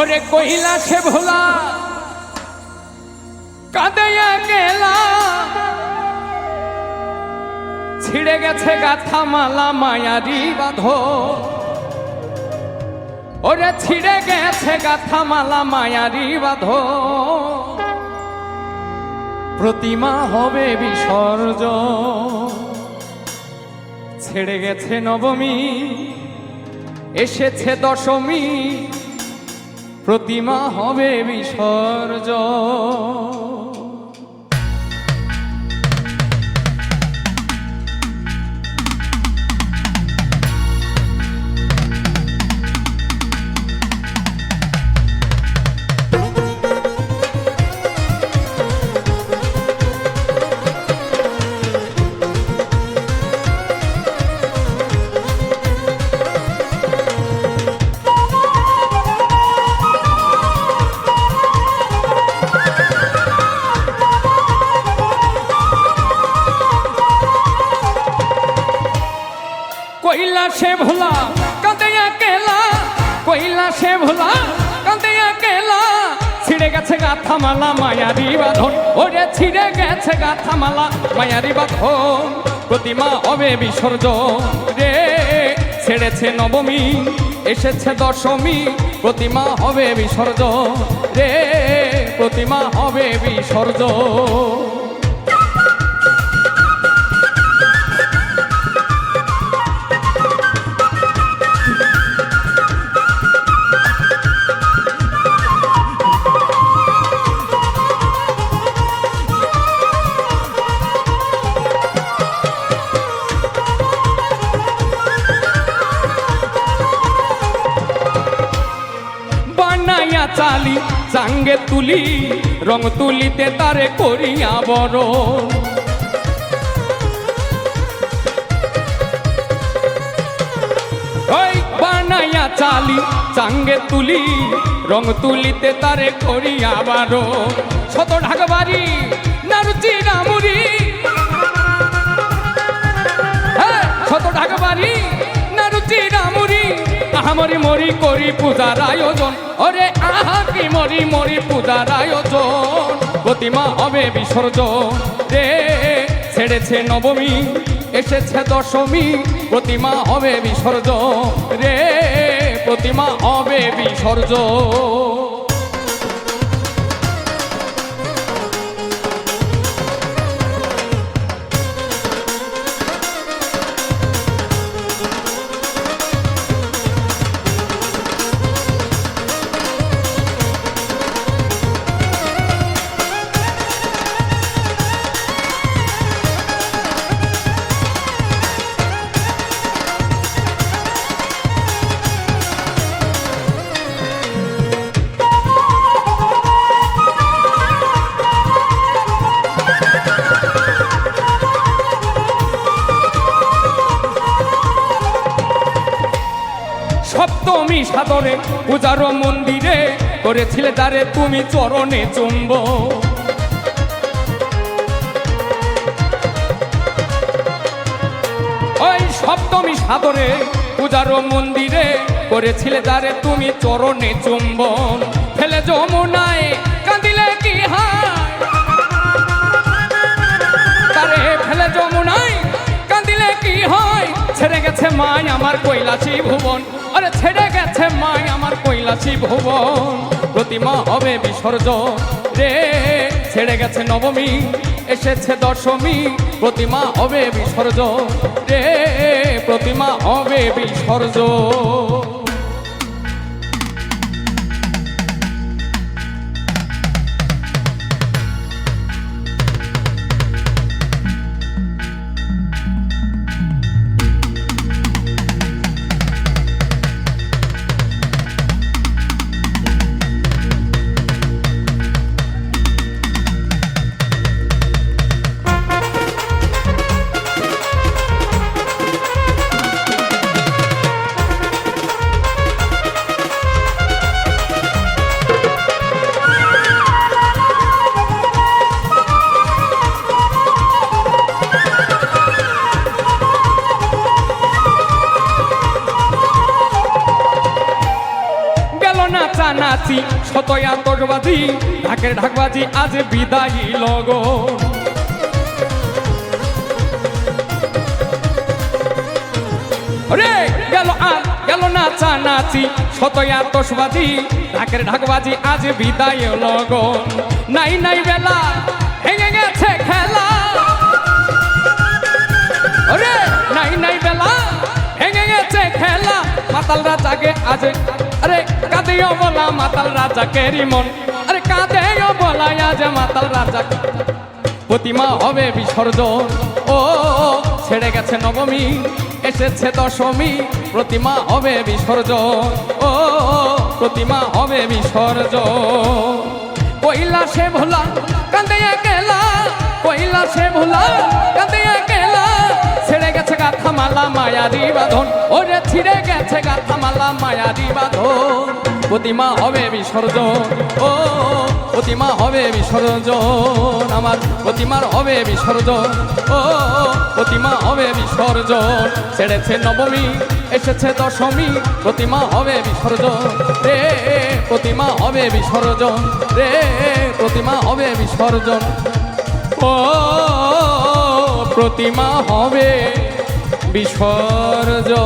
ওরে কহিলা সে ভোলা কাঁদাইয়া গেলা ছিড়ে গেছে গাথা মালা মায়ারি বাঁধ ওরে ছিড়ে গেছে গাথা মালা মায়ারি বাঁধ প্রতিমা হবে বিসর্জ ছেড়ে গেছে নবমী, এসেছে দশমী। প্রতিমা হবে বিসর্জ কইলা সে ভোলা, কাঁদিয়া কেলা। কইলা সে ভোলা, কাঁদিয়া কেলা। ছিড়ে গেছে গাথা মালা মায়ারি বাঁধন। ওরে ছিড়ে গেছে গাথা মালা মায়ারি বাঁধন। প্রতিমা হবে বিসর্জন। রে, ছেড়েছে নবমী, এসেছে দশমী, প্রতিমা হবে বিসর্জন। রে, প্রতিমা হবে বিসর্জন। চালি চাঙ্গে তুলি, রং তুলিতে তারে করিয়া বড় বানাইয়া চালি চাঙ্গে তুলি, রং তুলিতে তারে করিয়া বারো শত ঢাকবাড়ি নারুচি নামুরি আহামরি মরি করি পূজার আয়োজন। ওরে আহা, কি মরি মরি পূজার আয়োজন। প্রতিমা হবে বিসর্জন। রে, ছেড়েছে নবমী, এসেছে দশমী, প্রতিমা হবে বিসর্জন। রে, প্রতিমা হবে বিসর্জন। সপ্তমী সাদরে পূজার মন্দিরে করেছিলে তারে তুমি চরণে চুম্ব। ওই সপ্তমী সাদরে পূজার মন্দিরে করেছিলে তারে তুমি চরণে চুম্বন ফেলে যমুনায় কাঁদিলে কি হয়? তারে ফেলে যমুনায় কাঁদিলে কি হয়? ছেড়ে গেছে মাই আমার কৈলাসী ভুবন। আরে ছেড়ে গেছে মাই আমার কৈলাসী ভুবন। প্রতিমা হবে বিসর্জন। রে, ছেড়ে গেছে নবমী, এসেছে দশমী, প্রতিমা হবে বিসর্জন। রে, প্রতিমা হবে বিসর্জন। নাচানাচি শতয়া তোটবাজি ঢাকের ঢাকবাজি, আজ বিদায়ী গেল আর গেল নাচা নাচি ঢাকের ঢাকবাজি, আজ বিদায় লগন নাই নাই বেলা, ভেঙে গেছে খেলা। নাই নাই বেলা মাতাল রাজাকে আজ। আরে কাঁদেও বলা মাতাল রাজা রাজাকে রিমন। আরে কাঁদেও বলা আজ মাতাল রাজা প্রতিমা হবে বিসর্জন। ও, ছেড়ে গেছে নবমী, এসেছে দশমী, প্রতিমা হবে বিসর্জন। ও, প্রতিমা হবে বিসর্জন। কইলা সে ভোলা কান্দে কেলা কইলা সে ভোলা কান্দে মায়ারি বাঁধন ওরে ছিঁড়ে গেছে গাথা মালা মায়ারি বাঁধন প্রতিমা হবে বিসর্জন। ও, প্রতিমা হবে বিসর্জন। আমার প্রতিমার হবে বিসর্জন। ও, প্রতিমা হবে বিসর্জন। ছেড়েছে নবমী, এসেছে দশমী, প্রতিমা হবে বিসর্জন। রে, প্রতিমা হবে বিসর্জন। রে, প্রতিমা হবে বিসর্জন। ও, প্রতিমা হবে বিসর্জন।